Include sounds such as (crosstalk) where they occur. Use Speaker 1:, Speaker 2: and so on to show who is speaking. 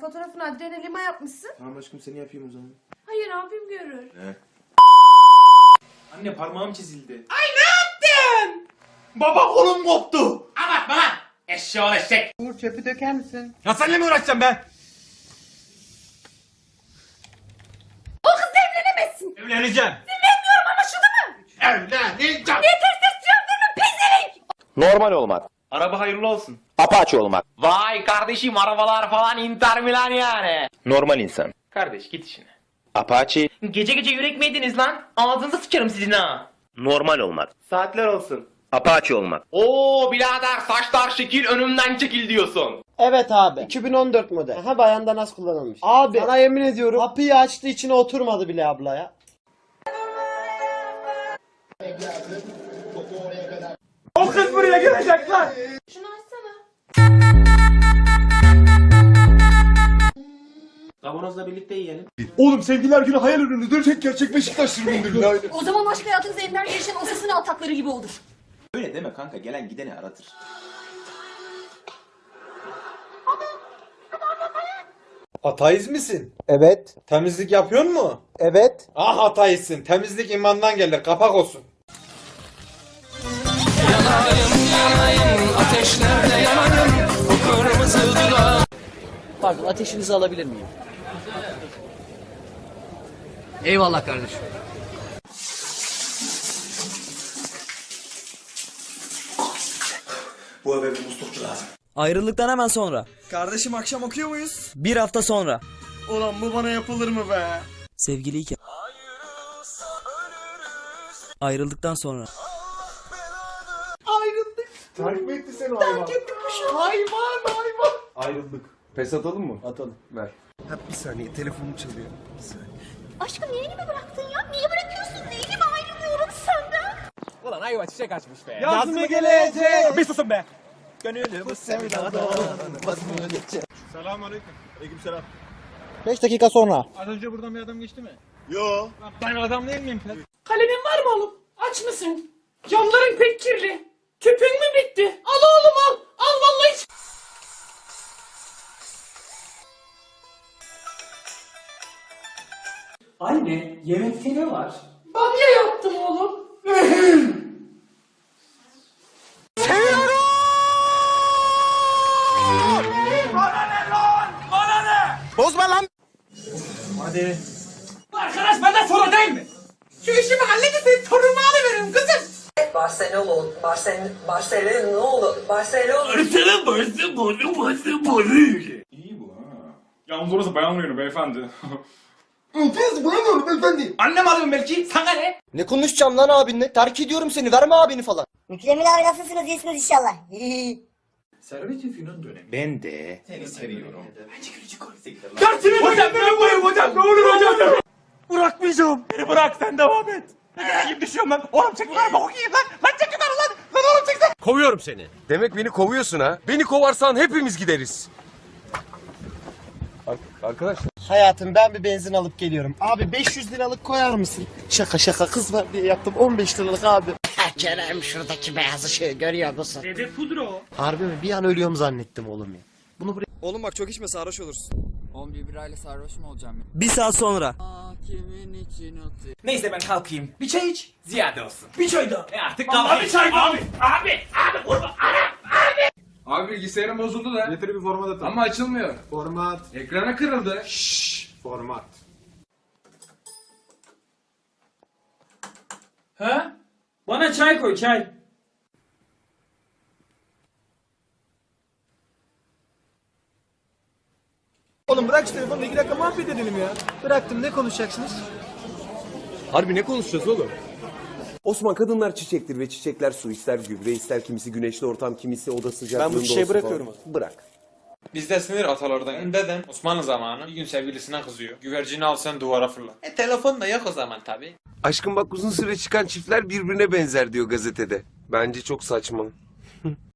Speaker 1: Fotoğrafını Adriana Lima yapmışsın.
Speaker 2: Tamam aşkım seni yapayım o zaman.
Speaker 1: Hayır abim görür.
Speaker 2: Anne parmağım çizildi. Ay ne yaptın? Baba kolum koptu.
Speaker 3: Abartma lan. Eşşoğlu eşek.
Speaker 4: Uğur çöpü döker misin?
Speaker 2: Ya seninle mi uğraşacağım ben?
Speaker 1: O kızla evlenemezsin.
Speaker 2: Evleneceğim.
Speaker 1: Dinlemiyorum anlaşıldı mı?
Speaker 2: Evleneceğim.
Speaker 1: Yeter ses çıkartma pezevenk.
Speaker 5: Normal olmak.
Speaker 2: Araba hayırlı olsun.
Speaker 5: Apache olmak.
Speaker 3: Vay kardeşim arabalar falan Inter Milan yani.
Speaker 5: Normal insan.
Speaker 3: Kardeş git işine.
Speaker 5: Apache
Speaker 3: Gece gece yürek mi yediniz lan? Ağzınıza sıçarım sizin ha.
Speaker 5: normal olmak.
Speaker 2: Saatler olsun.
Speaker 5: Apache olmak.
Speaker 3: Oo birader saçlar şekil önümden çekil diyorsun.
Speaker 4: Evet abi. 2014 model. Aha bayandan az kullanılmış. Abi sana yemin ediyorum kapıyı açtı içine oturmadı bile ablaya.
Speaker 2: Kavanozla birlikte yiyelim.
Speaker 6: Oğlum sevgililer günü hayal ürünüdür. Tek gerçek Beşiktaş ürünüdür. (laughs)
Speaker 1: O zaman aşk hayatınız Enver Gelişen osasını atakları gibi olur.
Speaker 2: Öyle deme kanka gelen gideni aratır.
Speaker 7: Ateist misin?
Speaker 4: Evet.
Speaker 7: Temizlik yapıyor mu?
Speaker 4: Evet.
Speaker 7: Ah ateistsin. Temizlik imandan gelir. Kapak olsun.
Speaker 8: Pardon ateşinizi alabilir miyim? Eyvallah kardeşim.
Speaker 2: Bu eve bir muslukçu lazım.
Speaker 8: Ayrıldıktan hemen sonra.
Speaker 7: Kardeşim akşam okuyor muyuz?
Speaker 8: Bir hafta sonra.
Speaker 7: Ulan bu bana yapılır mı be?
Speaker 8: Sevgiliyken. Ayrıldıktan sonra.
Speaker 6: Terk mi etti seni hayvan? Terk etmiş hayvan hayvan. Ayrıldık. Pes atalım mı? Atalım. Ver. Bir saniye telefonum çalıyor. Bir saniye.
Speaker 1: Aşkım niye elimi bıraktın ya? Niye bırakıyorsun? Neyini ayrılıyorum senden?
Speaker 7: Yaz mı gelecek?
Speaker 2: Bir susun be.
Speaker 6: Selam aleyküm. Aleyküm selam.
Speaker 4: 5 dakika sonra.
Speaker 7: Az önce buradan bir adam geçti mi?
Speaker 6: Yo.
Speaker 7: Ben adam değil miyim?
Speaker 9: Kalemin var mı oğlum? Aç mısın? Camların pek kirli. Tüpün mü bitti? Al oğlum al. Al vallahi Anne, yemekte ne var? Bamya yaptım oğlum.
Speaker 2: Hadi.
Speaker 9: Arkadaş benden sonra değil mi? Şu işimi halledin torunumu alıveririm kızım.
Speaker 10: Barcelona, Barcelona, Barcelona, Barcelona.
Speaker 6: İyi bu ha. Yalnız orası beğenmiyorum beyefendi. (laughs)
Speaker 3: Annem alıyorum belki. Sana ne?
Speaker 4: Ne konuşacağım lan abinle? Terk ediyorum seni. Verme abini falan.
Speaker 10: Mükremin abi nasılsınız? İyisiniz inşallah. (laughs)
Speaker 5: Ben de.
Speaker 9: Dersimi hocam ben koyayım hocam. Ne olur hocam.
Speaker 2: Bırakmayacağım. Beni bırak sen devam et. Ben gibi düşüyorum lan. Oğlum çek yukarı bak okuyayım lan. Lan çek yukarı lan. Lan oğlum çek sen.
Speaker 6: Kovuyorum seni. Demek beni kovuyorsun ha. Beni kovarsan hepimiz gideriz. Arkadaşlar.
Speaker 4: Hayatım ben bir benzin alıp geliyorum. Abi 500 liralık koyar mısın? Şaka şaka kız var diye yaptım 15 liralık abi.
Speaker 10: Kerem şuradaki beyaz ışığı görüyor musun?
Speaker 9: Dede pudra o.
Speaker 4: Harbi mi? Bir an ölüyorum zannettim oğlum ya.
Speaker 7: Oğlum bak çok içme sarhoş olursun.
Speaker 8: Oğlum bir birayla sarhoş mu olacağım Bir saat sonra. Kimin için atıyor?
Speaker 3: Neyse ben kalkayım. Bir çay iç. Ziyade olsun.
Speaker 9: Bir çay daha.
Speaker 3: E artık kalkayım.
Speaker 9: bir çay.
Speaker 3: Abi, abi, abi kurban.
Speaker 6: Abi bilgisayarım bozuldu da. Getir bir format atalım. Ama açılmıyor. Format. Ekrana kırıldı. Şşş. Format.
Speaker 9: Ha? Bana çay koy çay.
Speaker 7: Oğlum bırak şu telefonu iki dakika muhabbet edelim ya. Bıraktım ne konuşacaksınız?
Speaker 6: Harbi ne konuşacağız oğlum? Osman kadınlar çiçektir ve çiçekler su ister gübre ister kimisi güneşli ortam kimisi oda sıcaklığında
Speaker 4: Ben bu çiçeği
Speaker 6: olsun
Speaker 4: bırakıyorum
Speaker 6: falan. Bırak.
Speaker 7: Bizde sinir atalardan. Dedem Osmanlı zamanı bir gün sevgilisine kızıyor. Güvercini al sen duvara fırla. E telefon da yok o zaman tabi.
Speaker 6: Aşkım bak uzun süre çıkan çiftler birbirine benzer diyor gazetede. Bence çok saçma. (laughs)